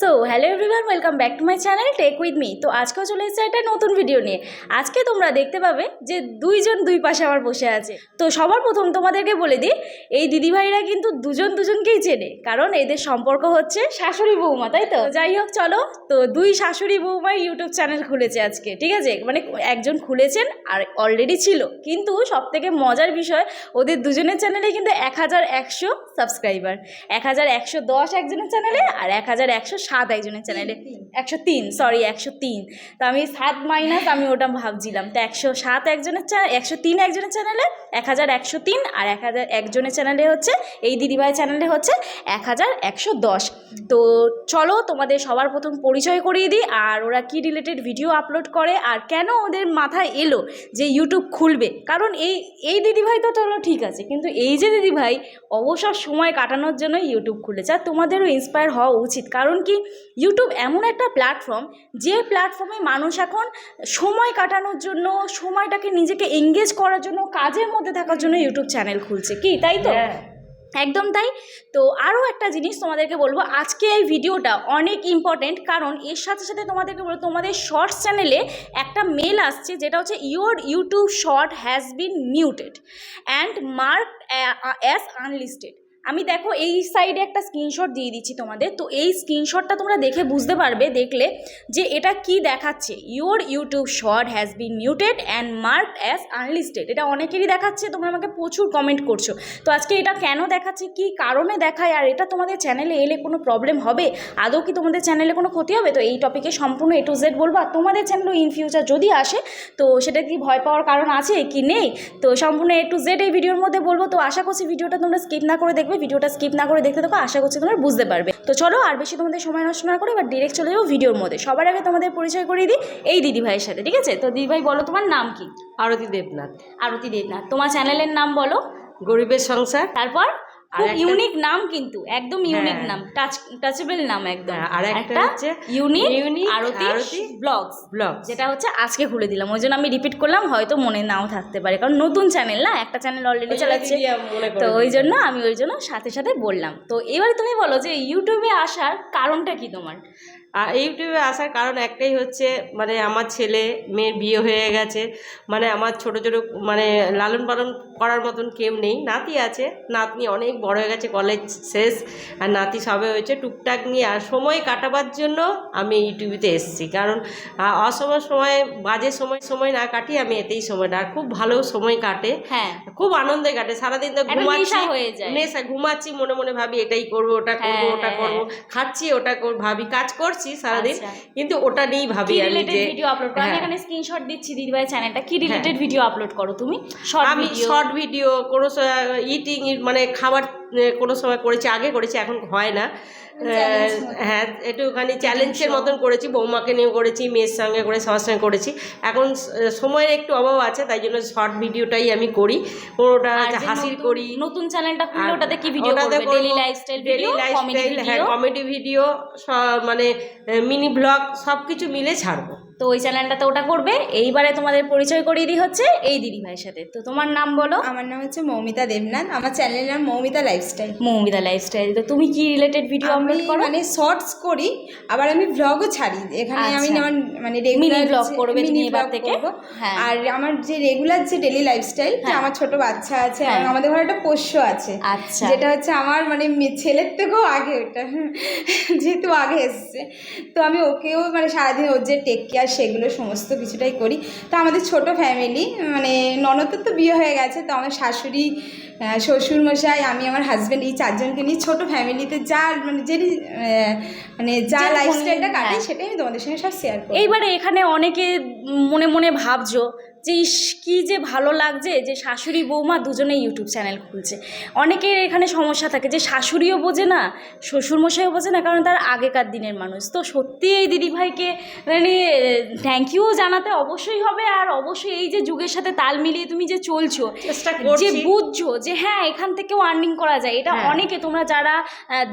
So hello everyone welcome back to my channel tech with me তো আজকেও চলে এসেছে একটা নতুন ভিডিও নিয়ে। আজকে তোমরা দেখতে পাবে যে দুইজন দুই পাশে আমার বসে আছে। তো সবার প্রথম তোমাদেরকে বলে দিই, এই দিদিভাইরা কিন্তু দুজন দুজনকেই চেনে, কারণ এদের সম্পর্ক হচ্ছে শাশুড়ি বৌমা, তাই তো? যাই হোক, চলো। তো দুই শাশুড়ি বৌমাই ইউটিউব চ্যানেল খুলেছে আজকে, ঠিক আছে? মানে একজন খুলেছেন আর অলরেডি ছিল। কিন্তু সব থেকে মজার বিষয়, ওদের দুজনের চ্যানেলে কিন্তু এক হাজার একশো সাবস্ক্রাইবার এক হাজার একশো দশ একজনের চ্যানেলে আর এক হাজার একশো সাত একজনের চ্যানেলে একশো তিন সরি একশো তিন। তো আমি সাত মাইনাস আমি ওটা ভাবছিলাম। তো একশো সাত একজনের চ্যানেল একশো তিন একজনের চ্যানেলে এক হাজার একশো তিন আর এক হাজার একজনের চ্যানেলে হচ্ছে এই দিদিভাই চ্যানেলে হচ্ছে এক হাজার একশো দশ। তো চলো তোমাদের সবার প্রথম পরিচয় করিয়ে দিই আর ওরা কি রিলেটেড ভিডিও আপলোড করে আর কেন ওদের মাথায় এলো যে ইউটিউব খুলবে? কারণ এই এই দিদিভাই তো চলো ঠিক আছে কিন্তু এই যে দিদিভাই অবসর সময় কাটানোর জন্য ইউটিউব খুলেছে আর তোমাদেরও ইন্সপায়ার হওয়া উচিত। কারণ কি ইউটিউব এমন একটা প্ল্যাটফর্ম যে প্ল্যাটফর্মে মানুষ এখন সময় কাটানোর জন্য সময়টাকে নিজেকে এঙ্গেজ করার জন্য কাজের মধ্যে থাকার জন্য ইউটিউব চ্যানেল খুলছে। কি তাই তো? একদম তাই? তো আরও একটা জিনিস তোমাদেরকে বলব আজকে এই ভিডিওটা অনেক ইম্পর্টেন্ট কারণ এর সাথে সাথে তোমাদেরকে বলব তোমাদের শর্টস চ্যানেলে একটা মেল আসছে যেটা হচ্ছে your YouTube short has been muted and mark as unlisted আমি দেখো এই সাইডে একটা স্ক্রিনশট দিয়ে দিচ্ছি তোমাদের। তো এই স্ক্রিনশটটা তোমরা দেখে বুঝতে পারবে, দেখলে যে এটা কি দেখাচ্ছে। Your YouTube short has been muted and mark as unlisted এটা অনেকেরই দেখাচ্ছে, তোমরা আমাকে প্রচুর কমেন্ট করছ। তো আজকে এটা কেন দেখাচ্ছে, কি কারণে দেখায়, আর এটা তোমাদের চ্যানেলে এলে কোনো প্রবলেম হবে? আদৌ কি তোমাদের চ্যানেলে কোনো ক্ষতি হবে? তো এই টপিকে সম্পূর্ণ এ টু জেড বলব, আর তোমাদের চ্যানেলও ইন ফিউচার যদি আসে, তো সেটা কি ভয় পাওয়ার কারণ আছে কি নেই? তো সম্পূর্ণ এ টু জেড এই ভিডিওর মধ্যে বলব। তো আশা করছি ভিডিওটা তোমরা স্কিপ না করে দেখবে ভিডিওটা স্কিপ না করে দেখতে থাকো আশা করছি তোমরা বুঝতে পারবে। তো চলো আর বেশি তোমাদের সময় নষ্ট না করে এবার ডিরেক্ট চলে যাব ভিডিওর মধ্যে। সবার আগে তোমাদের পরিচয় করিয়ে দিই এই দিদিভাইয়ের সাথে ঠিক আছে? তো দিদিভাই বলো তোমার নাম কি? আরতি দেবনাথ। আরতি দেবনাথ। তোমার চ্যানেলের নাম বলো। গরিবের সংসার। তারপর? খুব ইউনিক নাম কিন্তু একদম ইউনিক হ্যাঁ। নাম টাচ টাচেবল নাম একদম। হ্যাঁ, আর একটা হচ্ছে unique unique Arati Arati blogs blog যেটা হচ্ছে আজকে খুলে দিলাম। ওই জন্য আমি রিপিট করলাম হয়তো মনে নাও থাকতে পারে। কারণ নতুন চ্যানেল না একটা চ্যানেল অলরেডি চালাচ্ছে। তো ওই জন্য আমি ওই জন্য সাথে সাথে বললাম। তো এবার তুমি বলো যে ইউটিউবে আসার কারণটা কি তোমার? আর ইউটিউবে আসার কারণ একটাই হচ্ছে মানে আমার ছেলে মেয়ের বিয়ে হয়ে গেছে মানে আমার ছোট ছোট মানে লালন পালন করার মতন কেউ নেই। নাতি আছে নাতনি অনেক বড় হয়ে গেছে কলেজ শেষ আর নাতি সবে হয়েছে। টুকটাক নিয়ে আর সময় কাটাবার জন্য আমি ইউটিউবেতে এসেছি। কারণ অসময় সময় বাজে সময় সময় না কাটিয়ে আমি এতেই সময়টা আর খুব ভালো সময় কাটে। হ্যাঁ। খুব আনন্দে কাটে। সারাদিন তো ঘুমাচ্ছি নেশা হয়ে ঘুমাচ্ছি মনে মনে ভাবি এটাই করব ওটা করব হ্যাঁ, ওটা করব খাচ্ছি ওটা ভাবি কাজ করছি সারাদিন আচ্ছা। কিন্তু ওটা নিয়েই ভাবি আমি রিলেটেড যে ভিডিও আপলোড করো? আমি হ্যাঁ। এখানে স্ক্রিনশট দিচ্ছি দিদিভাই চ্যানেলটা কি রিলেটেড ভিডিও আপলোড করো তুমি? শর্ট আমি শর্ট ভিডিও কোনো ইটিং মানে খাবার কোনো সময় করেছি আগে করেছি এখন হয় না। হ্যাঁ একটুখানি চ্যালেঞ্জের মতন করেছি বৌমাকে নিয়ে করেছি মেয়ের সঙ্গে করে সবার সঙ্গে করেছি। এখন সময়ের একটু অভাব আছে তাই জন্য শর্ট ভিডিওটাই আমি করি। ওটা হাসির করি। নতুন চ্যানেলটা খুলে ওটাতে কি ভিডিও করবে? Daily lifestyle daily video comedy lifestyle হ্যাঁ ভিডিও কমেডি ভিডিও মানে মিনি ব্লগ সব কিছু মিলে ছাড়বো। তো ওই চ্যানেলটাতে ওটা করবে। এইবারে তোমাদের পরিচয় করিয়ে দিই হচ্ছে এই দিদি ভাইয়ের সাথে। তো তোমার নাম বলো। আমার নাম হচ্ছে মৌমিতা দেবনাথ। আমার চ্যানেলের নাম মৌমিতা লাইফস্টাইল মৌমিতা লাইফস্টাইল তো তুমি কি রিলেটেড ভিডিও আমি আপলোড করো? মানে শর্টস করি আবার আমি ভ্লগও ছাড়ি। এখানে আমি আচ্ছা। যেমন মানে রেগুলার vlog করবে তুমি এবার থেকে? হ্যাঁ। আর আমার যে রেগুলার যে ডেলি লাইফস্টাইল হ্যাঁ। আমার ছোট বাচ্চা আছে হ্যাঁ। আর আমাদের ঘরে একটা পোষ্য আছে। আচ্ছা। যেটা হচ্ছে আমার মানে ছেলের থেকেও আগে ওটা। যেহেতু আগে এসছে। তো আমি ওকেও মানে সারাদিন ওর যে টেক কেয়ার সেগুলো সমস্ত কিছুটাই করি। তো আমাদের ছোট ফ্যামিলি মানে ননদের তো বিয়ে হয়ে গেছে, তো আমার শাশুড়ি শ্বশুরমশাই আমি আমার হাজব্যান্ড এই চারজনকে নিয়ে ছোট ফ্যামিলিতে যা মানে যে মানে যা লাইফস্টাইলটা কাটে হ্যাঁ। সেটাই আমি তোমাদের সঙ্গে সব শেয়ার করি এইবারে এখানে অনেকে মনে মনে ভাবছ যে ইস কী যে ভালো লাগছে যে শাশুড়ি বৌমা দুজনেই ইউটিউব চ্যানেল খুলছে। অনেকের এখানে সমস্যা থাকে যে শাশুড়িও বোঝে না শ্বশুরমশাইও বোঝে না কারণ তার আগেকার দিনের মানুষ। তো সত্যি এই দিদিভাইকে মানে থ্যাংক ইউ জানাতে অবশ্যই হবে আর অবশ্যই এই যে যুগের সাথে তাল মিলিয়ে তুমি যে চলছো চেষ্টা যে বুঝছ যে হ্যাঁ এখান থেকেও আর্নিং করা যায়। এটা হ্যাঁ। অনেকে তোমরা যারা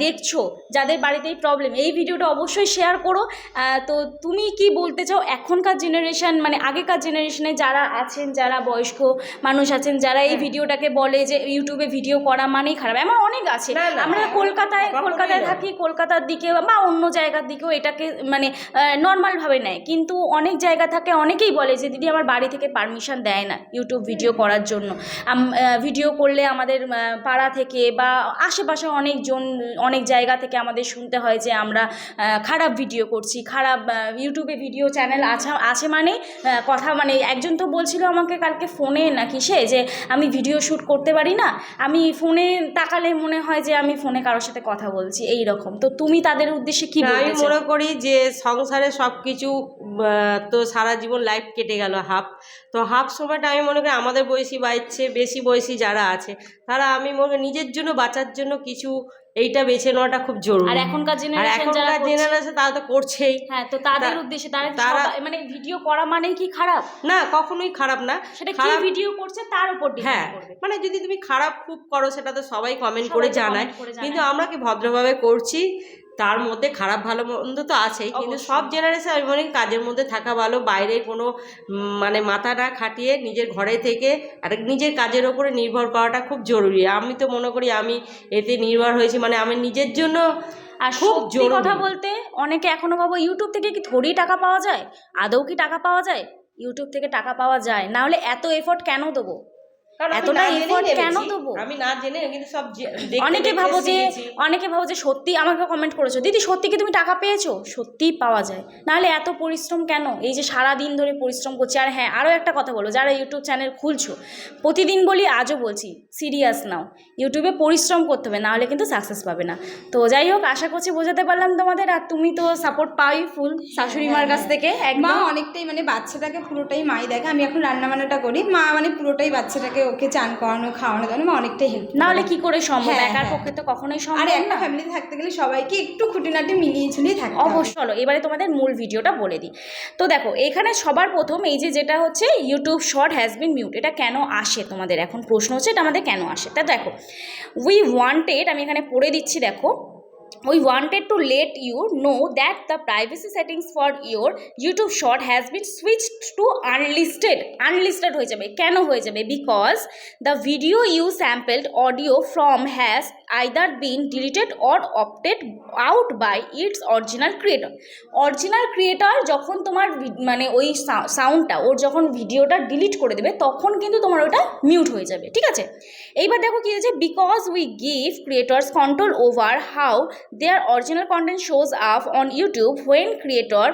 দেখছ যাদের বাড়িতে এই প্রবলেম এই ভিডিওটা অবশ্যই শেয়ার করো। তো তুমি কি বলতে চাও? এখনকার জেনারেশন মানে আগেকার জেনারেশনে যারা আছেন যারা বয়স্ক মানুষ আছেন যারা এই হ্যাঁ। ভিডিওটাকে বলে যে ইউটিউবে ভিডিও করা মানেই খারাপ। এমন অনেক আছে। আমরা কলকাতায় কলকাতায় থাকি কলকাতার দিকে বা অন্য জায়গার দিকেও এটাকে মানে নর্মালভাবে নেয়। কিন্তু অনেক জায়গা থাকে অনেকেই বলে যে দিদি আমার বাড়ি থেকে পারমিশন দেয় না ইউটিউব ভিডিও করার জন্য। ভিডিও করলে আমাদের পাড়া থেকে বা আশেপাশে অনেকজন অনেক জায়গা থেকে আমাদের শুনতে হয় যে আমরা খারাপ ভিডিও করছি খারাপ ইউটিউবে ভিডিও চ্যানেল আছে আছে মানে কথা মানে একজন তো বলছিল আমাকে কালকে ফোনে নাকি সে যে আমি ভিডিও শ্যুট করতে পারি না আমি ফোনে তাকালে মনে হয় যে আমি ফোনে কারোর সাথে কথা বলছি এই রকম। তো তুমি তাদের উদ্দেশ্যে কি না, আমি মনে করি যে সংসারে সব কিছু তো সারা জীবন লাইফ কেটে গেল হাফ। তো হাফ সময়টা আমি মনে করি আমাদের বয়সী বাড়ছে বেশি বয়সী যারা আছে তারা আমি মনে নিজের জন্য বাঁচার জন্য কিছু এইটা বেছে নেওয়াটা খুব জরুরি। আর এখনকার জেনারেশন যারা জেনারেশন তারা তো করছেই। হ্যাঁ তো তাদের উদ্দেশ্যে তারা মানে ভিডিও করা মানেই কি খারাপ? না কখনোই খারাপ না। সেটা কি খারাপ ভিডিও করছে তার উপর হ্যাঁ মানে যদি তুমি খারাপ খুব করো সেটা তো সবাই কমেন্ট করে জানায়। কিন্তু আমরা কি ভদ্রভাবে করছি? তার মধ্যে খারাপ ভালো মন্দ তো আছেই কিন্তু সব জেনারেশন আমি মনে কাজের মধ্যে থাকা ভালো বাইরে কোনো মানে মাথা না খাটিয়ে নিজের ঘরে থেকে আর নিজের কাজের ওপরে নির্ভর করাটা খুব জরুরি। আমি তো মনে করি আমি এতে নির্ভর হয়েছি মানে আমি নিজের জন্য আর খুব। কথা বলতে অনেকে এখনও ভাবো ইউটিউব থেকে কি থোড়ি টাকা পাওয়া যায়? আদৌ কি টাকা পাওয়া যায়? ইউটিউব থেকে টাকা পাওয়া যায়। না হলে এত এফোর্ট কেন দেবো? কারণ এতটা না কেন দেবো? আমি না জেনে কিন্তু সব অনেকে ভাবো যে অনেকে ভাবো যে সত্যি আমাকে কমেন্ট করেছ। দিদি সত্যি কি তুমি টাকা পেয়েছ? সত্যিই পাওয়া যায়। নাহলে এত পরিশ্রম কেন? এই যে সারা দিন ধরে পরিশ্রম করছি। আর হ্যাঁ আরও একটা কথা বলো যারা ইউটিউব চ্যানেল খুলছো প্রতিদিন বলি আজও বলছি সিরিয়াস নাও। ইউটিউবে পরিশ্রম করতে হবে নাহলে কিন্তু সাকসেস পাবে না। তো যাই হোক আশা করছি বোঝাতে পারলাম তোমাদের। আর তুমি তো সাপোর্ট পাই ফুল শাশুড়ি মার কাছ থেকে মা একদম। অনেকটাই মানে বাচ্চাটাকে পুরোটাই মাই দেখে আমি এখন রান্না বান্নাটা করি। মা মানে পুরোটাই বাচ্চাটাকে ওকে চান করানো খাওয়ানো দাওয়ানো মা অনেকটাই হেল্প নাহলে কি করে সম্ভব? হ্যাঁ, একার হ্যাঁ। পক্ষে তো কখনোই আর একটা না ফ্যামিলিতে থাকতে গেলে সবাইকে একটু খুঁটিনাটি মিলিয়ে ঝুলিয়ে থাকতে হবে। অবশ্যই চলো এবারে তোমাদের মূল ভিডিওটা বলে দিই। তো দেখো এখানে সবার প্রথম এই যে যেটা হচ্ছে YouTube short has been mute এটা কেন আসে তোমাদের? এখন প্রশ্ন হচ্ছে এটা আমাদের কেন আসে? তা দেখো উই ওয়ান্টেড আমি এখানে পড়ে দিচ্ছি দেখো we wanted to let you know that the privacy settings for your youtube short has been switched to unlisted unlisted হয়ে যাবে কেন হয়ে যাবে because the video you sampled audio from has either been deleted or opted out by its original creator original creator যখন তোমার মানে ওই সাউন্ডটা ওর যখন ভিডিওটা ডিলিট করে দেবে তখন কিন্তু তোমার ওটা মিউট হয়ে যাবে ঠিক আছে এইবার দেখো কি হয়েছে because we give creators control over how their original content shows up on YouTube when creator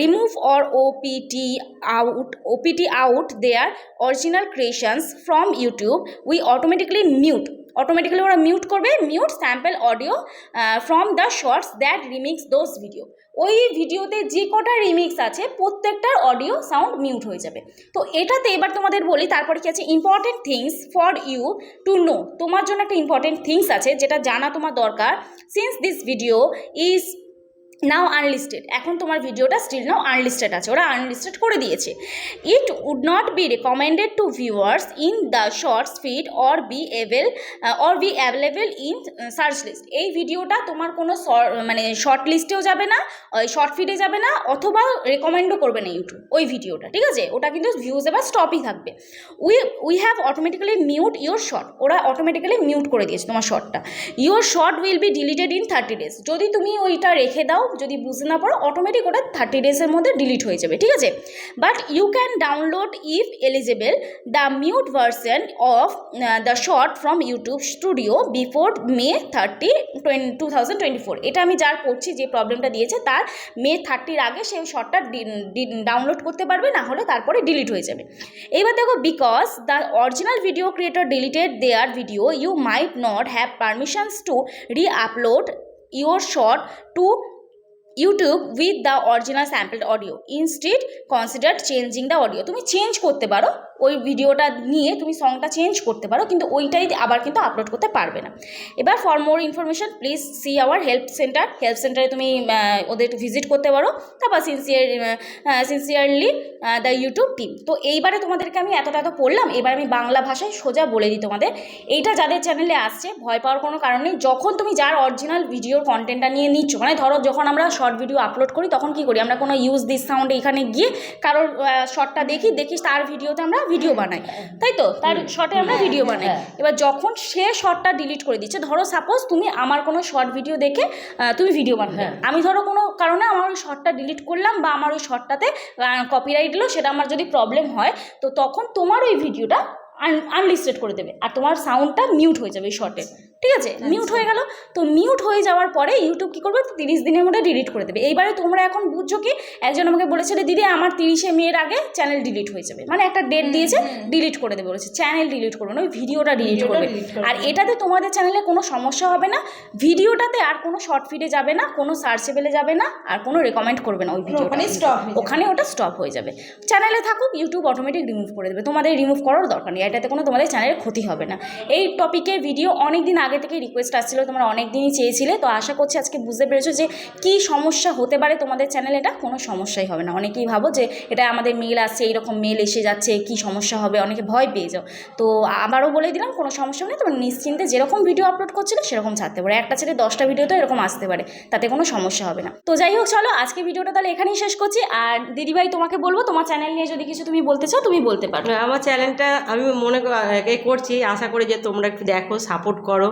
remove or opt out opt out their original creations from YouTube we automatically mute automatically ওরা mute করবে mute sample audio from the shorts that remix those video ওই ভিডিওতে যে কটা remix আছে প্রত্যেকটার audio sound mute হয়ে যাবে। তো এটাতে এবার তোমাদের বলি, তারপরে কি আছে? Important things for you to know তোমার জন্য একটা ইম্পর্টেন্ট থিংস আছে, যেটা জানা তোমার দরকার। Since this video is now unlisted এখন তোমার ভিডিওটা স্টিল নাও আনলিস্টেড আছে। ওরা আনলিস্টেড করে দিয়েছে। It would not be recommended to viewers in the shorts feed or be avail or be available in search list এই ভিডিওটা তোমার কোনো মানে শর্ট লিস্টেও যাবে না ওই শর্ট ফিডে যাবে না, অথবা রেকমেন্ডও করবে না ইউটিউব ওই ভিডিওটা ঠিক আছে? ওটা কিন্তু ভিউজ এবার স্টপই থাকবে। We we have automatically mute your short ওরা অটোমেটিক্যালি মিউট করে দিয়েছে তোমার শর্টটা your short will be deleted in thirty days যদি তুমি ওইটা রেখে দাও যদি বুঝতে না পারো অটোমেটিক ওটা থার্টি ডেজের মধ্যে ডিলিট হয়ে যাবে, ঠিক আছে? But you can download if eligible the mute version of the short from YouTube studio before May thirty two thousand twenty four এটা আমি যার পড়ছি, যে প্রবলেমটা দিয়েছে, তার মে থার্টির আগে সেই শর্টটা ডাউনলোড করতে পারবে, না হলে তারপরে ডিলিট হয়ে যাবে। এবার দেখো because the original video creator deleted their video you might not have permissions to reupload your short to YouTube with the original sample audio instead consider changing the audio তুমি চেঞ্জ করতে পারো ওই ভিডিওটা নিয়ে তুমি সংটা চেঞ্জ করতে পারো, কিন্তু ওইটাই আবার কিন্তু আপলোড করতে পারবে না। এবার for more information please see our help center help সেন্টারে তুমি ওদের ভিজিট করতে পারো। তারপর sincere sincerely the YouTube team তো এইবারে তোমাদেরকে আমি এতটা এত পড়লাম এবার আমি বাংলা ভাষায় সোজা বলে দিই তোমাদের। এইটা যাদের চ্যানেলে আসছে, ভয় পাওয়ার কোনো কারণ নেই। যখন তুমি যার অরিজিনাল ভিডিওর কন্টেন্টটা নিয়ে নিচ্ছ মানে ধরো যখন আমরা শর্ট ভিডিও আপলোড করি, তখন কি করি? আমরা কোনো ইউজ দিস সাউন্ড এখানে গিয়ে কারোর শর্টটা দেখি দেখি তার ভিডিওতে আমরা ভিডিও বানাই। তাই তো? তার শর্টে আমরা ভিডিও বানাই। এবার যখন সে শর্টটা ডিলিট করে দিচ্ছে ধরো সাপোজ তুমি আমার কোনো শর্ট ভিডিও দেখে তুমি ভিডিও বানাবে আমি ধরো কোনো কারণে আমার ওই শর্টটা ডিলিট করলাম বা আমার ওই শর্টটাতে কপিরাইট এলো সেটা আমার যদি প্রবলেম হয় তো তখন তোমার ওই ভিডিওটা আনলিস্টেড করে দেবে। আর তোমার সাউন্ডটা মিউট হয়ে যাবে ওই শর্টে ঠিক আছে? মিউট হয়ে গেল। তো মিউট হয়ে যাওয়ার পরে ইউটিউব কী করবে? তিরিশ দিনের মধ্যে ডিলিট করে দেবে। এইবারে তোমরা এখন বুঝছ কি? একজন আমাকে বলেছিল দিদি আমার তিরিশে মেয়ের আগে চ্যানেল ডিলিট হয়ে যাবে। মানে একটা ডেট দিয়েছে ডিলিট করে দেবে বলেছে। চ্যানেল ডিলিট করবে না ওই ভিডিওটা ডিলিট করবে। আর এটাতে তোমাদের চ্যানেলে কোনো সমস্যা হবে না। ভিডিওটাতে আর কোনো শর্ট ফিডে যাবে না কোনো সার্চেবেলে যাবে না আর কোনো রেকমেন্ড করবে না ওই ভিডিওটা। ওখানে ওটা স্টপ হয়ে যাবে। চ্যানেলে থাকুক ইউটিউব অটোমেটিক রিমুভ করে দেবে। তোমাদের রিমুভ করার দরকার নেই। এটাতে কোনো তোমাদের চ্যানেলের ক্ষতি হবে না। এই টপিকে ভিডিও অনেক দিন আগে থেকে রিকোয়েস্ট আসছিল, তোমরা অনেক দিনই চেয়েছিলে, তো আশা করছি আজকে বুঝতে পেরেছ যে কি সমস্যা হতে পারে তোমাদের চ্যানেলে এটা কোনো সমস্যাই হবে না। অনেকেই ভাবো যে এটা আমাদের মেল আসছে, এইরকম মেল এসে যাচ্ছে, কি সমস্যা হবে, অনেকে ভয় পেয়ে যাও। তো আবারও বলে দিলাম, কোনো সমস্যা নেই, তোমরা নিশ্চিন্তে যেরকম ভিডিও আপলোড করছিলে, সেরকম ছাড়তে পারে। একটা ছেড়ে দশটা ভিডিও তো এরকম আসতে পারে, তাতে কোনো সমস্যা হবে না। তো যাই হোক, চলো আজকে ভিডিওটা তাহলে এখানেই শেষ করছি। আর দিদিভাই, তোমাকে বলব, তোমার চ্যানেল নিয়ে যদি কিছু তুমি বলতে চাও, তুমি বলতে পারো। আমার চ্যানেলটা আমি মনে করছি, আশা করি যে তোমরা একটু দেখো সাপোর্ট করো।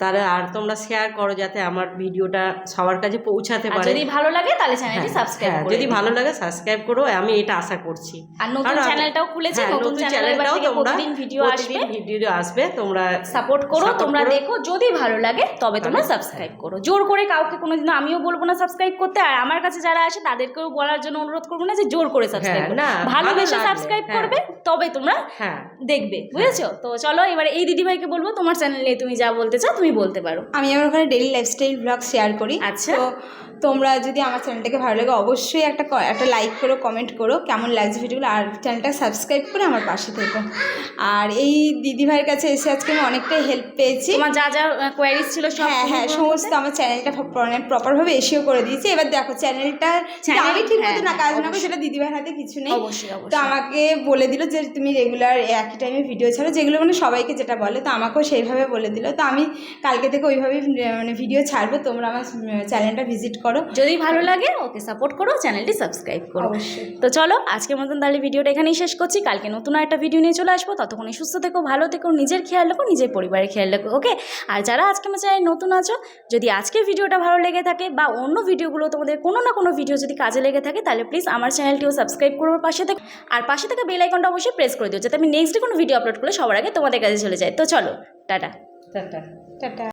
তাহলে আর তোমরা শেয়ার করো যাতে আমার ভিডিওটা সবার কাছে পৌঁছাতে পারে। যদি ভালো লাগে তাহলে চ্যানেলটি সাবস্ক্রাইব করে যদি ভালো লাগে সাবস্ক্রাইব করো আমি এটা আশা করছি। আর নতুন চ্যানেলটাও খুলেছে হ্যাঁ, নতুন চ্যানেলটাও তোমরা প্রতিদিন ভিডিও আসবে। ভিডিও আসবে তোমরা সাপোর্ট করো তোমরা দেখো যদি ভালো লাগে তবে তোমরা সাবস্ক্রাইব করো। জোর করে কাউকে কোনোদিন আমিও বলব না সাবস্ক্রাইব করতে আর আমার কাছে যারা আসে তাদেরকেও বলার জন্য অনুরোধ করব না যে জোর করে সাবস্ক্রাইব হ্যাঁ, করো। না, ভালোবেসে সাবস্ক্রাইব হ্যাঁ। করবে তবে তোমরা হ্যাঁ। দেখবে বুঝেছ? তো চলো এবার এই দিদিভাইকে বলব তোমার চ্যানেল নিয়ে তুমি যা বলতে চাও তুমি বলতে পারো আমি আমার ওখানে ডেলি লাইফস্টাইল ব্লগ শেয়ার করি আচ্ছা। তোমরা যদি আমার চ্যানেলটাকে ভালো লাগে অবশ্যই একটা একটা লাইক করো কমেন্ট করো কেমন লাগছে ভিডিওগুলো আর চ্যানেলটা সাবস্ক্রাইব করে আমার পাশে থেকো। আর এই দিদিভাইয়ের কাছে এসে আজকে আমি অনেকটাই হেল্প পেয়েছি। আমার যা যা কোয়ারিজ ছিল সব হ্যাঁ হ্যাঁ সমস্ত আমার চ্যানেলটা প্রপারভাবে এসিও করে দিয়েছি। এবার দেখো চ্যানেলটা আমি ঠিক মতো হ্যাঁ, না কাজ না করি সেটা দিদিভাইয়ের হাতে কিছু নেই। অবশ্যই তো আমাকে বলে দিল যে তুমি রেগুলার একই টাইমে ভিডিও ছাড়ো যেগুলো মানে সবাইকে যেটা বলে তো আমাকেও সেইভাবে বলে দিল। তো আমি কালকে থেকে ওইভাবেই মানে ভিডিও ছাড়বো তোমরা আমার চ্যানেলটা ভিজিট করো। যদি ভালো লাগে ওকে সাপোর্ট করো চ্যানেলটি সাবস্ক্রাইব করো। তো চলো আজকের মতন তাহলে ভিডিওটা এখানেই শেষ করছি। কালকে নতুন একটা ভিডিও নিয়ে চলে আসব। ততক্ষণে সুস্থ থেকো ভালো থেকো নিজের খেয়াল রাখো নিজের পরিবারের খেয়াল রাখো ওকে আর যারা আজকে আমার চ্যানেল নতুন আছো যদি আজকের ভিডিওটা ভালো লেগে থাকে বা অন্য ভিডিওগুলো তোমাদের কোনো না কোনো ভিডিও যদি কাজে লেগে থাকে তাহলে প্লিজ আমার চ্যানেলটিও সাবস্ক্রাইব করবার পাশে থেকে আর পাশে থেকে বেল আইকনটা অবশ্যই প্রেস করে দিও যাতে আমি নেক্সট কোনো ভিডিও আপলোড করলে সবার আগে তোমাদের কাছে চলে যায়। তো চলো টাটা। Tata tata.